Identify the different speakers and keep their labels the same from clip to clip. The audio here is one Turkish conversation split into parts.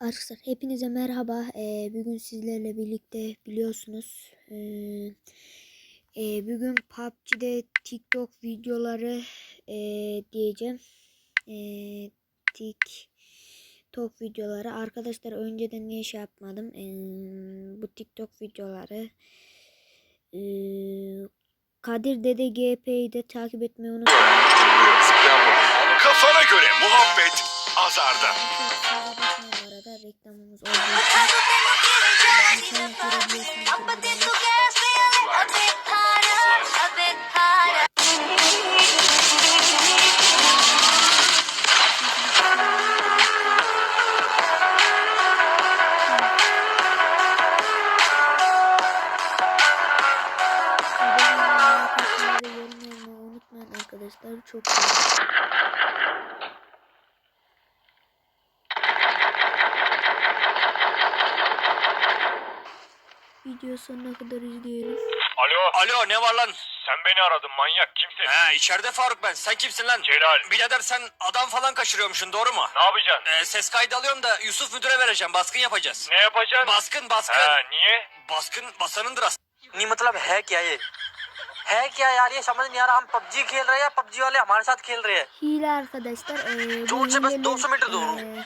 Speaker 1: Arkadaşlar hepinize merhaba. Ee, bugün sizlerle birlikte biliyorsunuz. Ee, e, bugün PUBG'de TikTok videoları e, diyeceğim. E, TikTok videoları. Arkadaşlar önceden niye şey yapmadım? E, bu TikTok videoları e, Kadir Dede GP'yi de takip etmeyi unutmayın.
Speaker 2: Kafana göre muhabbet azarda.
Speaker 1: Kusura bakmayın bu arada reklamımız olduğu için. İnternet görebiliyorsunuz buradan. Abone olmayı, like atmayı ve yorum yazmayı unutmayın arkadaşlar. Çok sevinirim Video sonuna kadar izleyelim.
Speaker 2: Alo.
Speaker 3: Alo ne var lan?
Speaker 2: Sen beni aradın manyak kimsin?
Speaker 3: He içeride Faruk ben. Sen kimsin lan?
Speaker 2: Celal.
Speaker 3: Birader sen adam falan kaçırıyormuşsun doğru mu?
Speaker 2: Ne yapacaksın?
Speaker 3: Ee, ses kaydı alıyorum da Yusuf müdüre vereceğim. Baskın yapacağız.
Speaker 2: Ne yapacaksın?
Speaker 3: Baskın baskın.
Speaker 2: Ha niye?
Speaker 3: Baskın basanındır aslında.
Speaker 4: नहीं मतलब है क्या ये है क्या यार ये समझ नहीं आ रहा हम पबजी खेल रहे हैं पबजी वाले हमारे साथ खेल रहे हैं
Speaker 1: Hile arkadaşlar. Ee, bu
Speaker 4: Dur, sen bas,
Speaker 1: hileleri,
Speaker 4: 200 metre doğru.
Speaker 1: ee,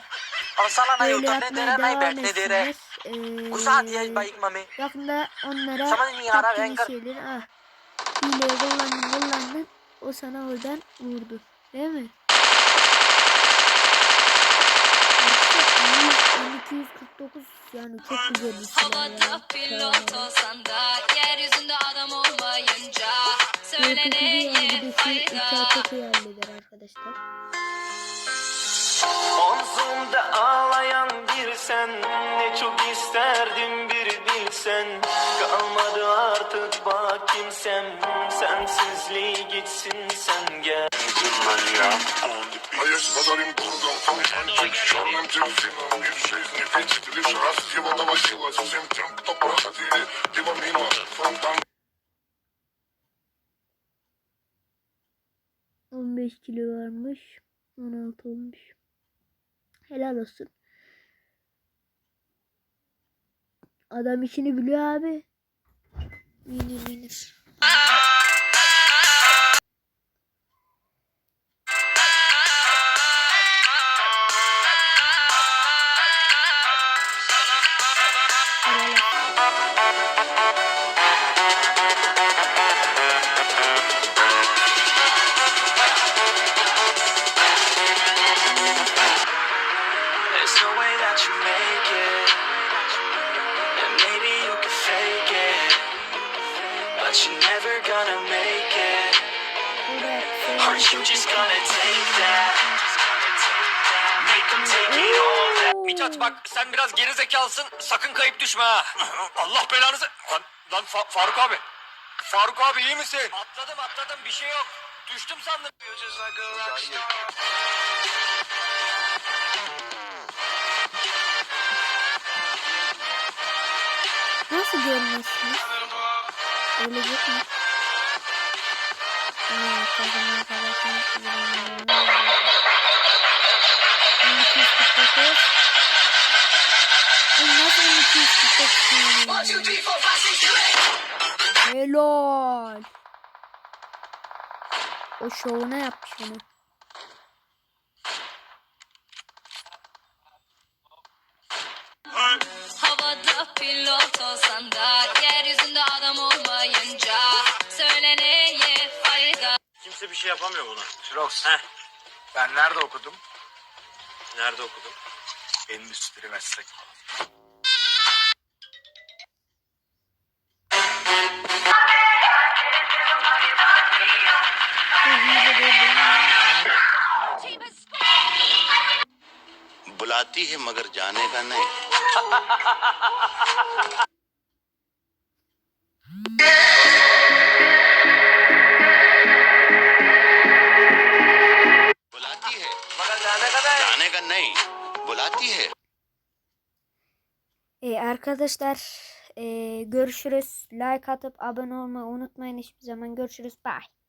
Speaker 4: और साला नहीं
Speaker 1: böyle
Speaker 4: उतरने दे
Speaker 1: yapmaya
Speaker 4: रहा है नहीं
Speaker 1: devam
Speaker 4: बैठने दे रहा है
Speaker 1: etsinler.
Speaker 4: e, Kusati baik mami.
Speaker 1: Yakında onlara
Speaker 4: taktığın
Speaker 1: şeyleri ah. Hileyi. O sana oradan vurdu. Değil mi? 249 yani çok güzel bir şey.
Speaker 5: Havada pilot olsan da yeryüzünde adam olmayınca
Speaker 1: söyle
Speaker 5: fayda.
Speaker 1: Arkadaşlar.
Speaker 6: Omzumda ağlayan bir sen çok isterdim bir bilsen Kalmadı artık bak kimsem Sensizliği gitsin sen gel
Speaker 7: А я с подарим бургом, фонтанчик с черным дельфином И в жизни видеть лишь раз его доводилось Всем тем, кто проходили его мимо Фонтан
Speaker 1: 15 kilo varmış. 16 olmuş. Helal olsun. Adam işini biliyor abi. Winner winner.
Speaker 6: Gonna make it Aren't you just gonna take that Make 'em take it all that
Speaker 3: Mithat bak sen biraz geri zekalısın. Sakın kayıp düşme ha. Allah belanızı. Lan, lan Fa- Faruk abi. Faruk abi iyi misin? Atladım atladım bir şey yok. Düştüm sandım.
Speaker 1: Nasıl görmezsiniz? Ölecek mi? Helal. O şovuna yapmış onu.
Speaker 5: Havada pilot olsan da
Speaker 3: şey yapamıyor buna.
Speaker 8: Şirox.
Speaker 3: Heh.
Speaker 8: Ben nerede okudum?
Speaker 3: Nerede okudun?
Speaker 8: Endüstri meslek.
Speaker 1: Bu hile değil, değil mi?
Speaker 9: बुलाती है मगर जाने का नहीं बुलाती है
Speaker 1: E, arkadaşlar e, görüşürüz. Like atıp abone olmayı unutmayın hiçbir zaman. Görüşürüz. Bye.